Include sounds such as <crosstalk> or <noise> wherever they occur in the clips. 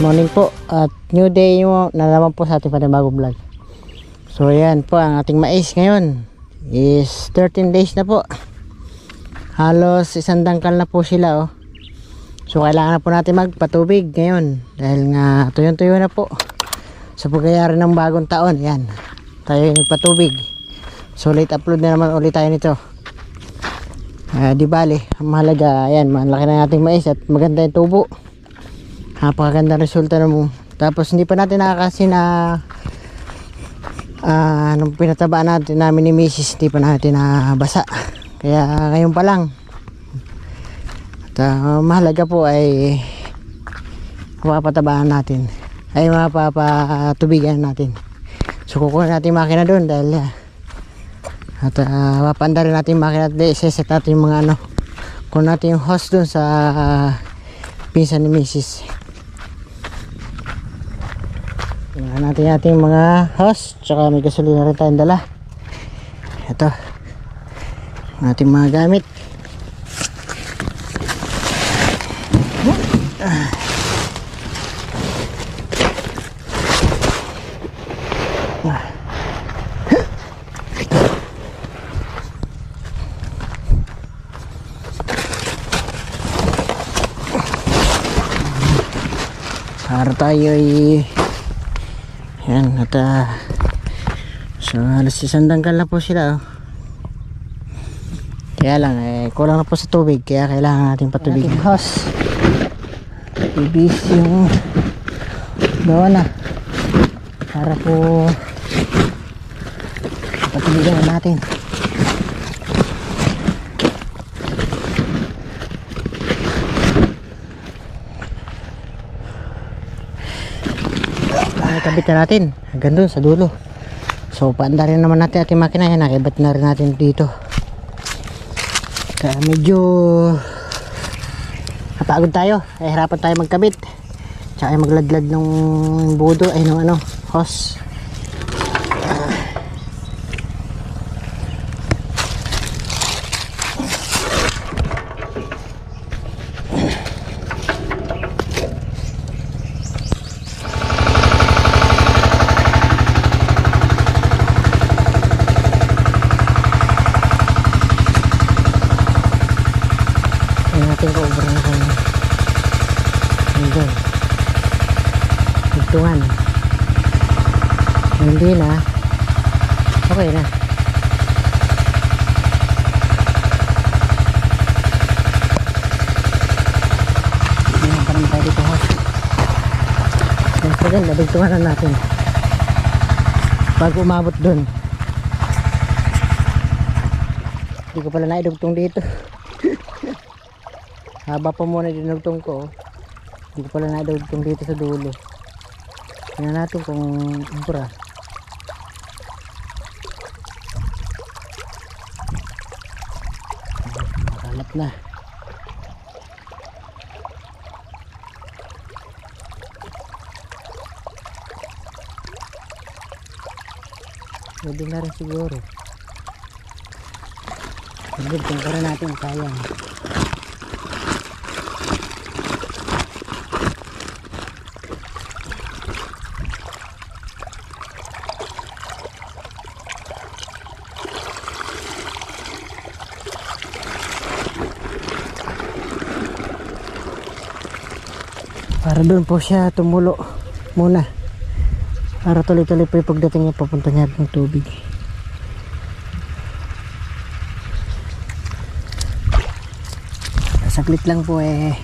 Morning po at new day mo na naman po sa ating panibagong vlog. So ayan po ang ating mais ngayon is 13 days na po. Halos isang dangkal na po sila oh. So kailangan na po natin magpatubig ngayon dahil nga tuyo-tuyo na po. Sa pagkayari ng bagong taon, yan. Tayo yung patubig. So late upload na naman ulit tayo nito. Ah, di ang mahalaga, ayan, malaki na nating mais at maganda yung tubo. Napakaganda resulta na mo. Tapos hindi pa natin nakakasi na ah, nung pinatabaan natin namin ni Mrs. hindi pa natin nabasa. Kaya ngayon pa lang. At ah, mahalaga po ay mapapatabaan natin. Ay mapapatubigan natin. So kukuha natin makina doon dahil ah, at uh, mapanda rin natin makina at iseset natin yung mga ano kung natin yung host doon sa ah, pinsan ni Mrs. Tingnan natin ating mga host tsaka may gasolina rin tayong dala. Ito. Ating mga gamit. Para tayo ay at uh, so alas isang dangkal na po sila oh. kaya lang eh kulang na po sa tubig kaya kailangan natin patubig. Ating hose ibis yung gawa na para po patubigan na natin nakikabit na natin. Hanggang doon sa dulo. So paanda rin naman natin ating makina. Yan nakibat na rin natin dito. Kaya medyo napagod tayo. Ay hirapan tayo magkabit. Tsaka magladlad ng budo ay ng ano hose Tingnan natin kung ubra na kung Hanggang Higtungan Hindi na Okay na Tingnan pa rin tayo dito ha Siyempre din, nabigtungan na natin Umabot dun Hindi ko pala naidugtong dito <laughs> Haba pa muna dinugtong ko. oh. Hindi ko pala nadugtong dito sa dulo. Tingnan natin kung ubra. Makalat na. Pwede na rin siguro. Pa rin natin, sayang. para doon po siya tumulo muna para tuloy-tuloy po yung pagdating niya papunta niya ng tubig. Saglit lang po eh.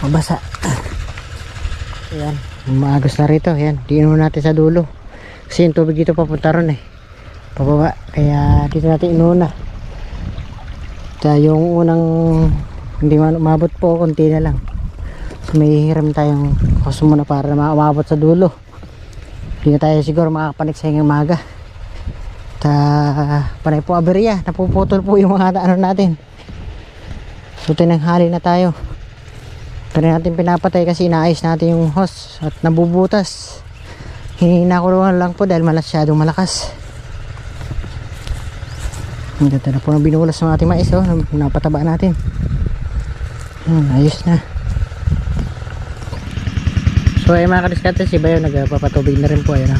Mabasa. Ayan. Maagos na rito. Ayan. Diinom natin sa dulo. Kasi yung tubig dito papunta ron eh. Pababa. Kaya dito natin inuna. Kaya yung unang hindi man umabot po konti na lang. So, may hiram tayong kuso muna para maabot sa dulo. Hindi tayo siguro makakapanik sa ngayong maga. Ta, panay po aberya. Napuputol po yung mga ano natin. So tinanghali na tayo. Pero natin pinapatay kasi inaayos natin yung hose at nabubutas. Hinakuruan lang po dahil masyadong malakas. Ang ganda na po ng binulas ng ating mais oh. Napataba natin. Hmm, ayos na. So ay mga kadiskarte, si Bayo nagpapatubig na rin po ayun ah.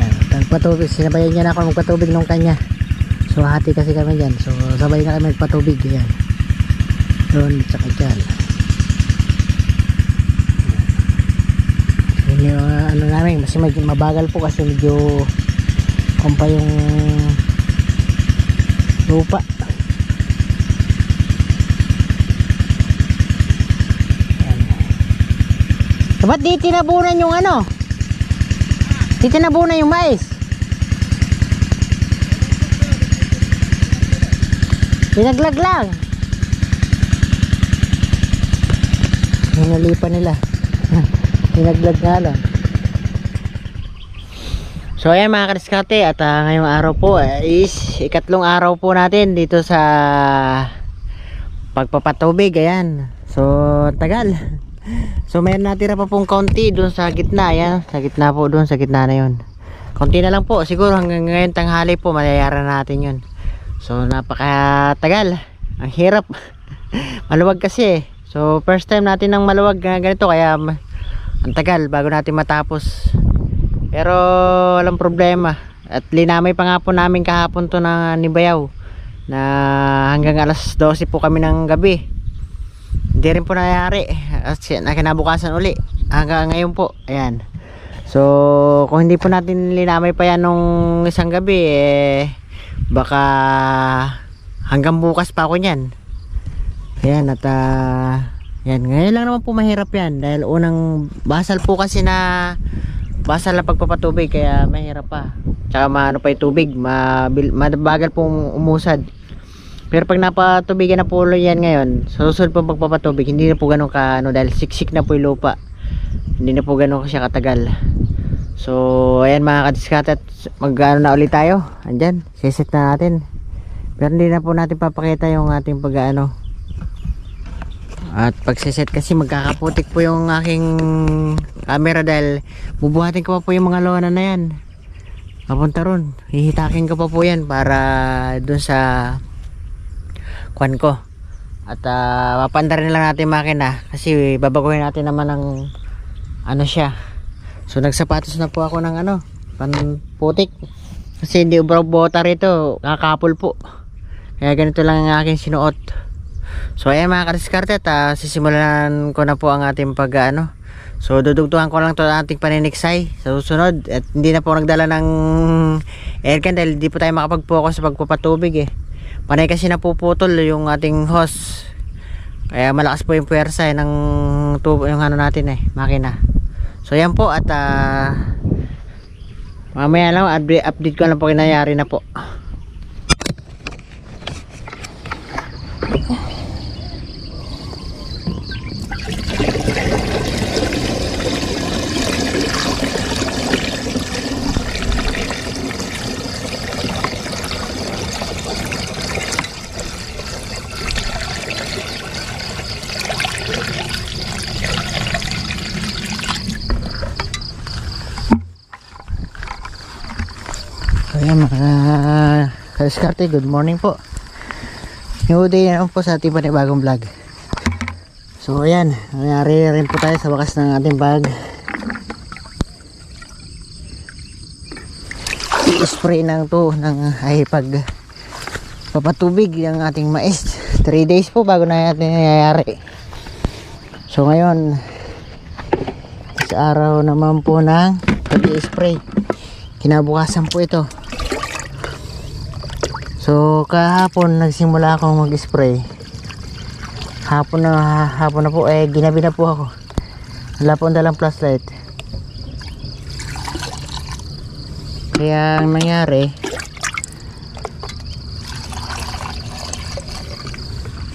Yan, nagpatubig, sinabayan niya na ako magpatubig nung kanya. So hati kasi kami dyan. So sabay na kami magpatubig yan. Doon dyan. Yun yung ah, ano namin, kasi medyo mabagal po kasi medyo kumpa yung lupa. Yan. Ba't di tinabunan yung ano? Di tinabunan yung mais? Pinaglag lang. Hinalipan nila. <laughs> Pinaglag nga lang. So ayan mga kadiskate at ah, ngayong araw po eh, is ikatlong araw po natin dito sa pagpapatubig ayan. So tagal. <laughs> So mayroon natira pa pong konti doon sa gitna ayan. Sa gitna po doon sa gitna na yon. Konti na lang po siguro hanggang ngayon tanghali po mayayaran natin yon. So napakatagal. Ang hirap. <laughs> maluwag kasi eh. So first time natin ng maluwag na ganito kaya ang tagal bago natin matapos. Pero walang problema. At linamay pa nga po namin kahapon to ng Nibayaw na hanggang alas 12 po kami ng gabi. Hindi rin po nangyari. At kinabukasan uli. Hanggang ngayon po. Ayan. So, kung hindi po natin linamay pa yan nung isang gabi, eh, baka hanggang bukas pa ako niyan. Ayan, at ah, yan, ngayon lang naman po mahirap yan dahil unang basal po kasi na basal na pagpapatubig kaya mahirap pa. Tsaka maano pa yung tubig, mabagal pong umusad. Pero pag napatubigan na po yan ngayon, sa susunod po pagpapatubig, hindi na po ganun ka ano dahil siksik na po yung lupa. Hindi na po ganun siya katagal. So, ayan mga kadiskat at mag-ano na ulit tayo. Andyan, siset na natin. Pero hindi na po natin papakita yung ating pag-ano. At pagsiset kasi magkakaputik po yung aking camera dahil bubuhatin ko pa po yung mga lona na yan. Papunta ron. Hihitakin ko pa po yan para dun sa kwan ko. At uh, mapanda rin lang natin makina kasi babaguhin natin naman ng ano siya. So nagsapatos na po ako ng ano, panputik. Kasi hindi ubra bota rito, kakapol po. Kaya ganito lang ang aking sinuot. So ayan mga kadiskarte at ah, sisimulan ko na po ang ating pag ano. So dudugtuhan ko lang to ang ating paniniksay sa susunod at hindi na po nagdala ng aircon dahil hindi po tayo makapag-focus sa pagpapatubig eh. Panay kasi napuputol yung ating hose. Kaya malakas po yung puwersa eh, ng tubo yung ano natin eh, makina. So yan po at ah, mamaya lang update, update ko lang po kinayari na po. So yan mga kadiskarte, good morning po. New day na po sa ating panibagong vlog. So ayan, nangyari rin po tayo sa wakas ng ating bag. I-spray ng to ng ay pag papatubig ng ating mais. 3 days po bago na natin nangyayari. So ngayon, sa araw naman po ng pag-i-spray. Kinabukasan po ito. So kahapon nagsimula akong mag-spray. Hapon na hapon na po eh ginabi na po ako. Wala po ang dalang flashlight. Kaya ang nangyari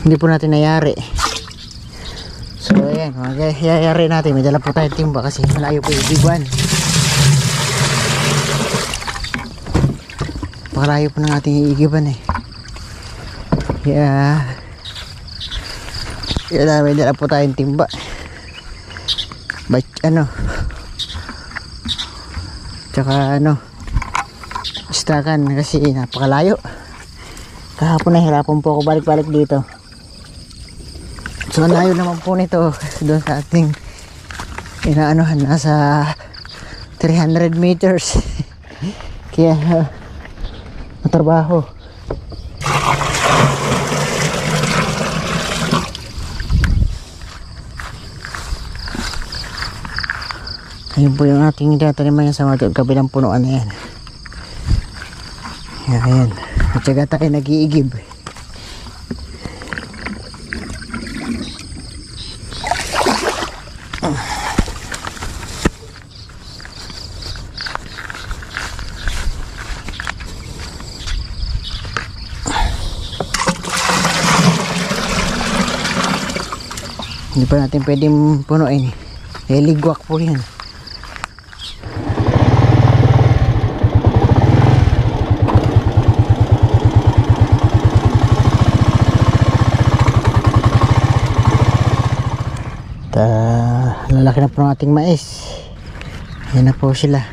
hindi po natin nayari. So ayan, magyayari natin. May dala po tayong timba kasi malayo po yung biguan. Pakalayo po ng ating iigiban eh. Yeah. Yan na, may dala po tayong timba. Bike, ano. Tsaka ano. Istakan kasi napakalayo. Kahapon nahirapan po ako balik-balik dito. So layo naman po nito doon sa ating inaanohan nasa 300 meters <laughs> kaya uh, matrabaho ayun po yung ating tinataniman sa mga kabilang punuan na yan? Ayan. At saka tayo nag-iigib Hindi pa natin pwedeng punuin. Eh, ligwak po yan. Ta, lalaki na po ng ating mais. Yan na po sila.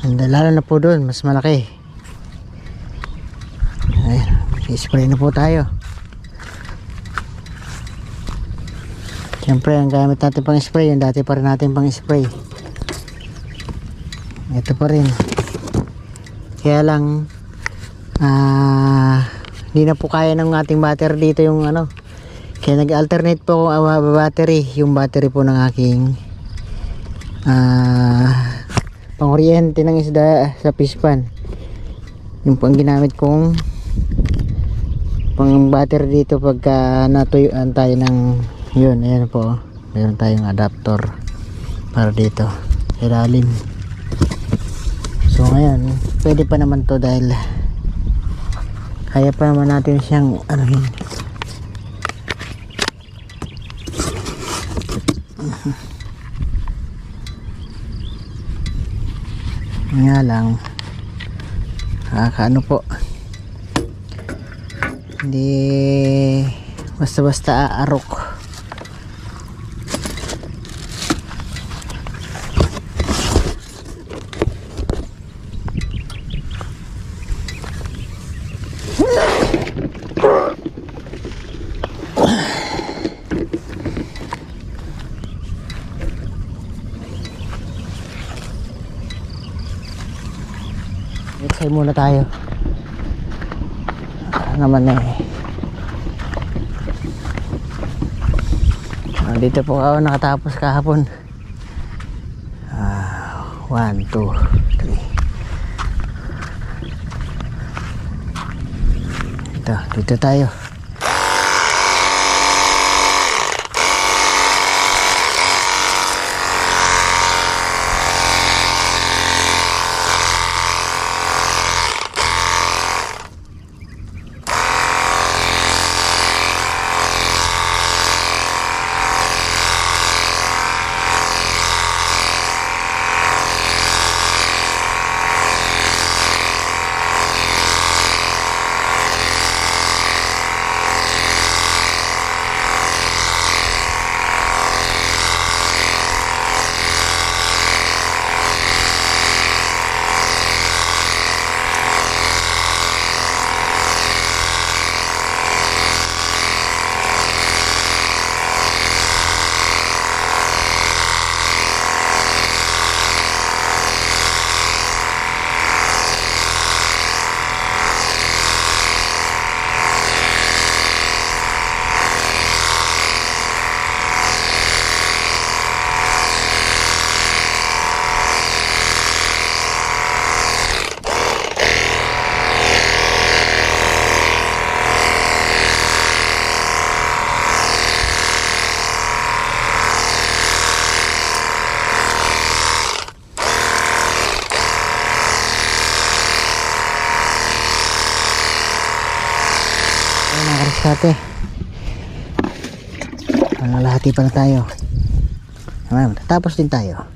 And lalo na po doon, mas malaki. Ayan, spray na po tayo. Siyempre, ang gamit natin pang spray, yung dati pa rin natin pang spray. Ito pa rin. Kaya lang, ah, hindi na po kaya ng ating battery dito yung ano. Kaya nag-alternate po ako uh, battery, yung battery po ng aking ah, pangkuryente ng isda sa pispan. Yung po ang ginamit kong pang battery dito pagka natuyuan tayo ng yun, ayan po. Meron tayong adapter para dito. Ilalim. So ngayon, pwede pa naman to dahil kaya pa naman natin siyang anuhin. <laughs> Nga lang, nakakaano po. Hindi basta-basta aarok. Exay muna tayo. Ah, naman eh. Ah, dito po ako nakatapos kahapon. Ah, one, two, three. Dito, dito tayo. Ayun mga kariskate. Pangalahati pa na tayo. Naman, tapos din tayo.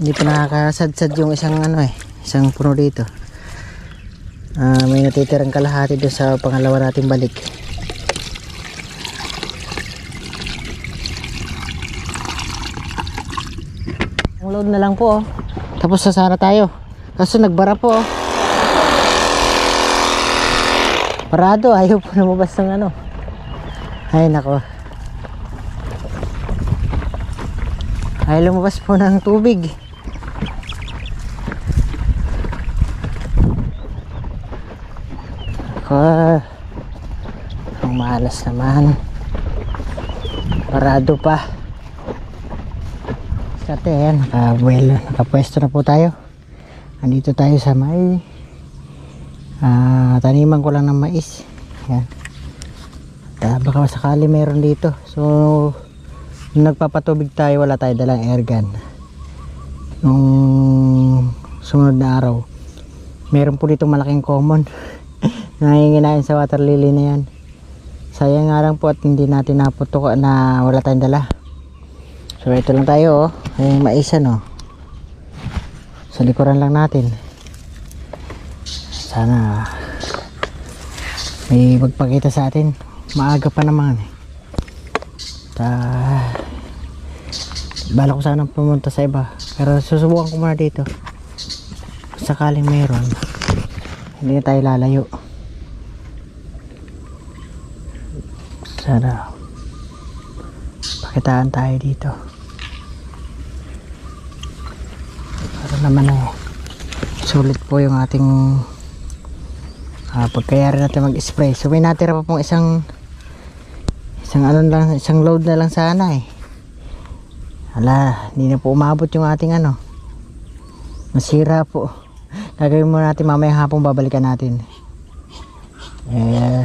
Hindi pa nakakasadsad yung isang ano eh, isang puno dito. Ah, may natitirang kalahati doon sa pangalawa nating balik. Ang load na lang po oh. Tapos na sana tayo. Kaso nagbara po. Parado, ayaw po lumabas ng ano. Ay, nako. Ayaw lumabas po ng tubig. Ako. Ang malas naman. Parado pa. Dati yan, nakabuelo, nakapwesto na po tayo. Andito tayo sa may ah, taniman ko lang ng mais. Yan. At, ah, baka sakali meron dito. So, nung nagpapatubig tayo, wala tayo dalang air gun. Nung sumunod na araw, meron po dito malaking common. <laughs> Nanginginain sa water lily na yan. Sayang nga lang po at hindi natin naputok na wala tayong dala. So ito lang tayo oh. Yung maisan oh. Sa likuran lang natin. Sana may magpakita sa atin. Maaga pa naman eh. Ta Bala ko sana pumunta sa iba. Pero susubukan ko muna dito. Sakaling mayroon. Hindi tayo lalayo. Sana pakitaan tayo dito. Para naman eh, sulit po yung ating ah, pagkayari natin mag-spray. So may natira pa pong isang isang ano lang, isang load na lang sana eh. Ala, hindi na po umabot yung ating ano. Nasira po. <laughs> Gagawin muna natin mamaya hapon babalikan natin. Eh,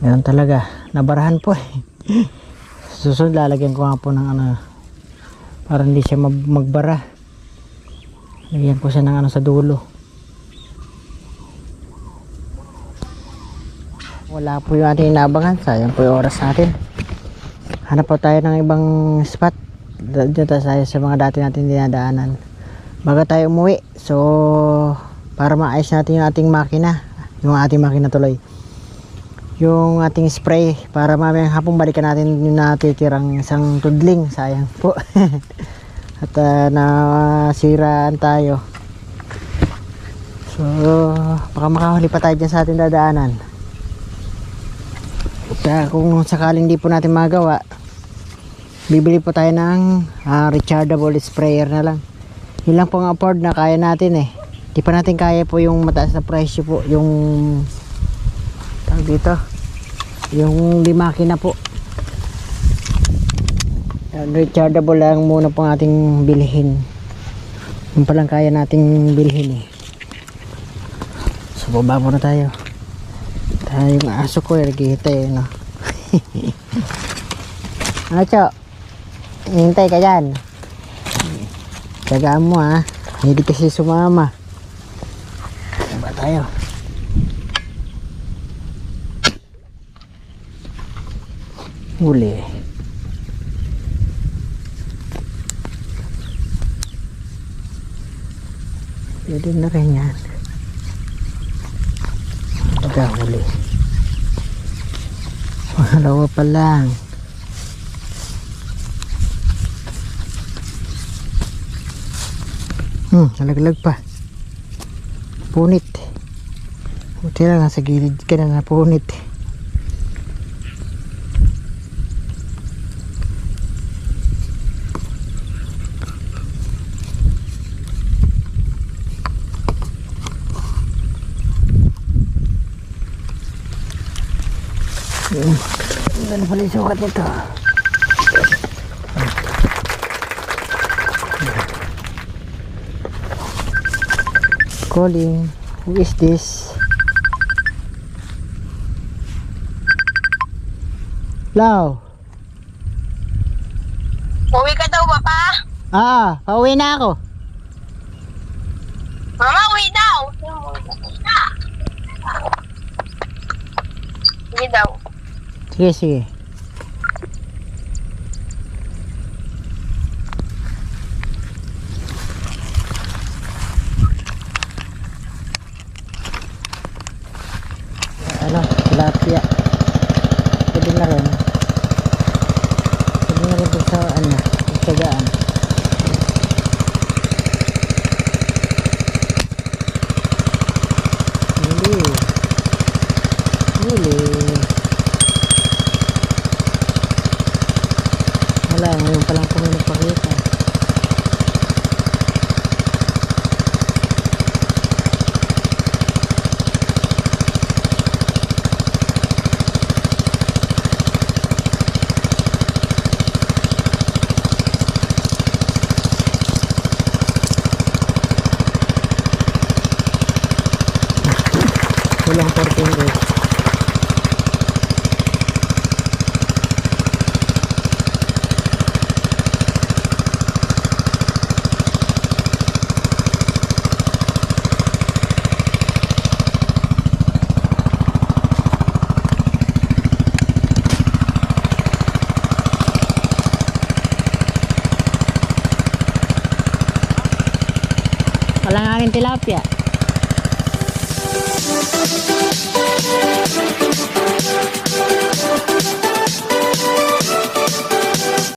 Ganun talaga. Nabarahan po eh. <laughs> Susunod lalagyan ko nga po ng ano para hindi siya mag magbara. Lagyan ko siya ng ano sa dulo. Wala po yung ating inabangan. Sayang po yung oras natin. Hanap po tayo ng ibang spot. Diyan tayo sa mga dati natin dinadaanan. Baga tayo umuwi. So, para maayos natin yung ating makina. Yung ating makina tuloy yung ating spray para mamayang hapon balikan natin yung natitirang isang tudling sayang po <laughs> at uh, nasiraan tayo. So baka makahuli pa tayo dyan sa ating dadaanan. At uh, kung sakaling di po natin magawa bibili po tayo ng uh, rechargeable sprayer na lang. Yun lang po ang afford na kaya natin eh. Di pa natin kaya po yung mataas na presyo po yung tawag dito yung limaki na po Yan, rechargeable lang muna po ang ating bilhin. Yung palang kaya nating bilhin eh. So baba muna tayo. Tayo yung aso ko eh naghihintay eh no? <laughs> Ano cho? Hintay ka dyan. Tagaan mo ha hindi kasi sumama. Baba tayo. Huli pwede na rin yan. Huli. Pangalawa pa lang. Hmm nalaglag pa. Punit. Buti lang nasa gilid ka na na punit Ano yung sukat nito? Calling. Who is this? Lau. Uwi ka daw ba pa? Ah, pauwi na ako. Mama, uwi daw. Uwi daw. Sige, sige. Ano, tilapia. Pwede na rin. las partes